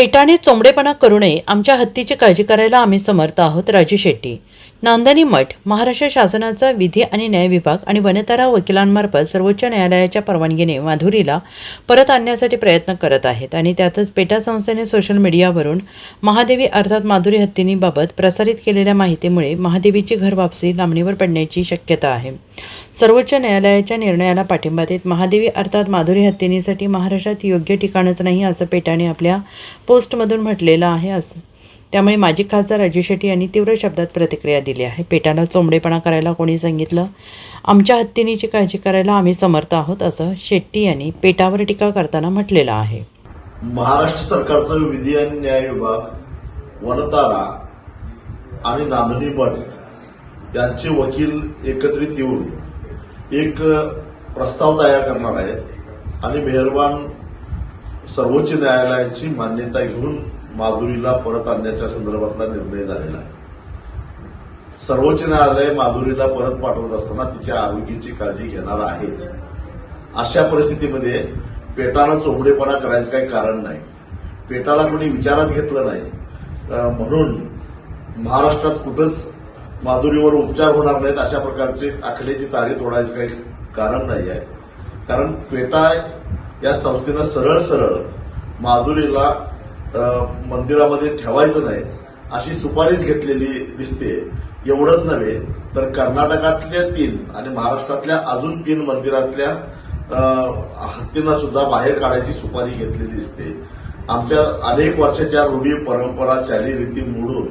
पेटाने चोंबडेपणा करू नये. आमच्या हत्तीची काळजी करायला आम्ही समर्थ आहोत. राजू शेट्टी. नांदणी मठ महाराष्ट्र शासनाचा विधी आणि न्याय विभाग आणि वनतारा वकिलांमार्फत सर्वोच्च न्यायालयाच्या परवानगीने माधुरीला परत आणण्यासाठी प्रयत्न करत आहेत आणि त्यातच पेटा संस्थेने सोशल मीडियावरून महादेवी अर्थात माधुरी हत्तींबाबत प्रसारित केलेल्या माहितीमुळे महादेवीची घर वापसी लांबणीवर पडण्याची शक्यता आहे. सर्वोच्च न्यायालयाच्या निर्णयाला पाठिंबा देत महादेवी अर्थात माधुरी हत्तींसाठी महाराष्ट्रात योग्य ठिकाणच नाही असं पेटाने आपल्या पोस्टमधून म्हटलेलं आहे असं त्यामुळे माजी खासदार अजय शेट्टी यांनी तीव्र शब्दात प्रतिक्रिया दिली आहे. पेटाला चोंबडेपणा करायला कोणी सांगितलं? आमच्या हत्तीनीची काळजी करायला आम्ही समर्थ आहोत असं शेट्टी यांनी पेटावर टीका करताना म्हटलेलं आहे. महाराष्ट्र सरकारचं विधी आणि न्याय विभाग वनतारा आणि नांदणी मठ यांचे वकील एकत्रित येऊन एक प्रस्ताव तयार करणार आहेत आणि मेहरबान सर्वोच्च न्यायालयाची मान्यता घेऊन माधुरीला परत आणण्याच्या संदर्भातला निर्णय झालेला आहे. सर्वोच्च न्यायालय माधुरीला परत पाठवत असताना तिच्या आरोग्याची काळजी घेणार आहेच. अशा परिस्थितीमध्ये पेटानं चोंबडेपणा करायचं काही कारण नाही. पेटाला कोणी विचारात घेतलं नाही. म्हणून महाराष्ट्रात कुठंच माधुरीवर उपचार होणार नाहीत अशा प्रकारचे आखल्याची तारी तोडायचं काही कारण नाही आहे. कारण पेटा या संस्थेनं सरळ सरळ माधुरीला मंदिरामध्ये ठेवायचं नाही अशी सुपारीच घेतलेली दिसते. एवढंच नव्हे तर कर्नाटकातल्या तीन आणि महाराष्ट्रातल्या अजून तीन मंदिरातल्या हत्तींना सुद्धा बाहेर काढायची सुपारी घेतलेली दिसते. आमच्या अनेक वर्षाच्या रूढी परंपरा चालीरीती मोडून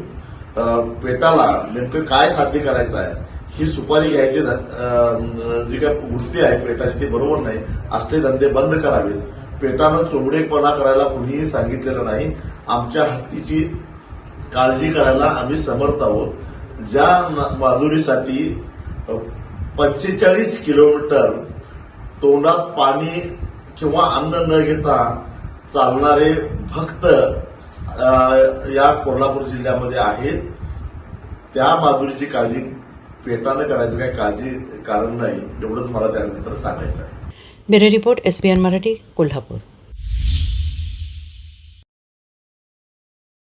पेटाला नेमकं काय साध्य करायचं आहे? ही सुपारी घ्यायची अं, जी काय वृत्ती आहे पेटाची ती बरोबर नाही असले धंदे बंद करावेत. पेटानं चोबडेपणा करायला कुणीही सांगितलेलं नाही. आमच्या हत्तीची काळजी करायला आम्ही समर्थ आहोत. ज्या न- माधुरीसाठी पंचेचाळीस किलोमीटर तोंडात पाणी किंवा अन्न न घेता चालणारे भक्त या कोल्हापूर जिल्ह्यामध्ये आहेत. त्या माधुरीची काळजी पेटानं करायचं काही काळजी कारण नाही एवढंच मला त्यानंतर सांगायचं आहे. Bureau report S Marathi Kolhapur.